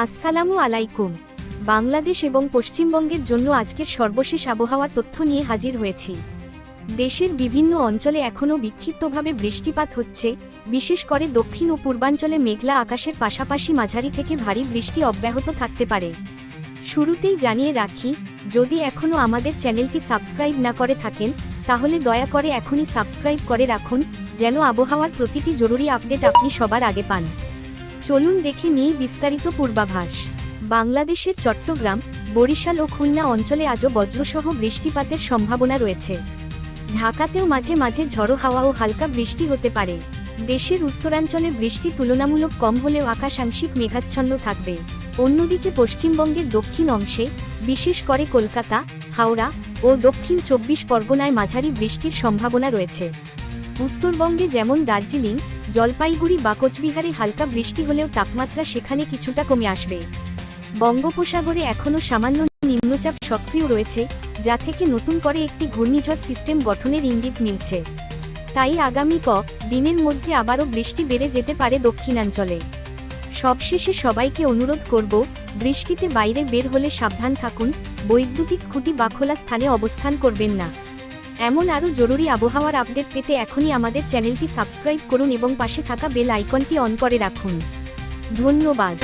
আসসালামু আলাইকুম। বাংলাদেশ এবং পশ্চিমবঙ্গের জন্য আজকের সর্বশেষ আবহাওয়ার তথ্য নিয়ে হাজির হয়েছি। দেশের বিভিন্ন অঞ্চলে এখনও বিক্ষিপ্তভাবে বৃষ্টিপাত হচ্ছে, বিশেষ করে দক্ষিণ ও পূর্বাঞ্চলে মেঘলা আকাশের পাশাপাশি মাঝারি থেকে ভারী বৃষ্টি অব্যাহত থাকতে পারে। শুরুতেই জানিয়ে রাখি, যদি এখনও আমাদের চ্যানেলটি সাবস্ক্রাইব না করে থাকেন, তাহলে দয়া করে এখনই সাবস্ক্রাইব করে রাখুন, যেন আবহাওয়ার প্রতিটি জরুরি আপডেট আপনি সবার আগে পান। চলুন দেখে নিই বিস্তারিত পূর্বাভাস। বাংলাদেশের চট্টগ্রাম, বরিশাল ও খুলনা অঞ্চলে আজও বজ্রসহ বৃষ্টিপাতের সম্ভাবনা রয়েছে। ঢাকাতেও মাঝে মাঝে ঝড়ো হাওয়া ও হালকা বৃষ্টি হতে পারে। দেশের উত্তরাঞ্চলে বৃষ্টি তুলনামূলক কম হলেও আকাশ আংশিক মেঘাচ্ছন্ন থাকবে। অন্যদিকে পশ্চিমবঙ্গের দক্ষিণ অংশে, বিশেষ করে কলকাতা, হাওড়া ও দক্ষিণ চব্বিশ পরগনায় মাঝারি বৃষ্টির সম্ভাবনা রয়েছে। উত্তরবঙ্গে যেমন দার্জিলিং, জলপাইগুড়ি বা কোচবিহারে হালকা বৃষ্টি হলেও তাপমাত্রা সেখানে কিছুটা কমে আসবে। বঙ্গোপসাগরে এখনও সামান্য নিম্নচাপ সক্রিয় রয়েছে, যা থেকে নতুন করে একটি ঘূর্ণিঝড় সিস্টেম গঠনের ইঙ্গিত মিলছে। তাই আগামী ক, দিনের মধ্যে আবারও বৃষ্টি বেড়ে যেতে পারে দক্ষিণাঞ্চলে। সবশেষে সবাইকে অনুরোধ করব, বৃষ্টিতে বাইরে বের হলে সাবধান থাকুন, বৈদ্যুতিক খুঁটি বা খোলা স্থানে অবস্থান করবেন না। এমন আরও জরুরি আবহাওয়ার আপডেট পেতে এখনই আমাদের চ্যানেলটি সাবস্ক্রাইব করুন এবং পাশে থাকা বেল আইকনটি অন করে রাখুন। ধন্যবাদ।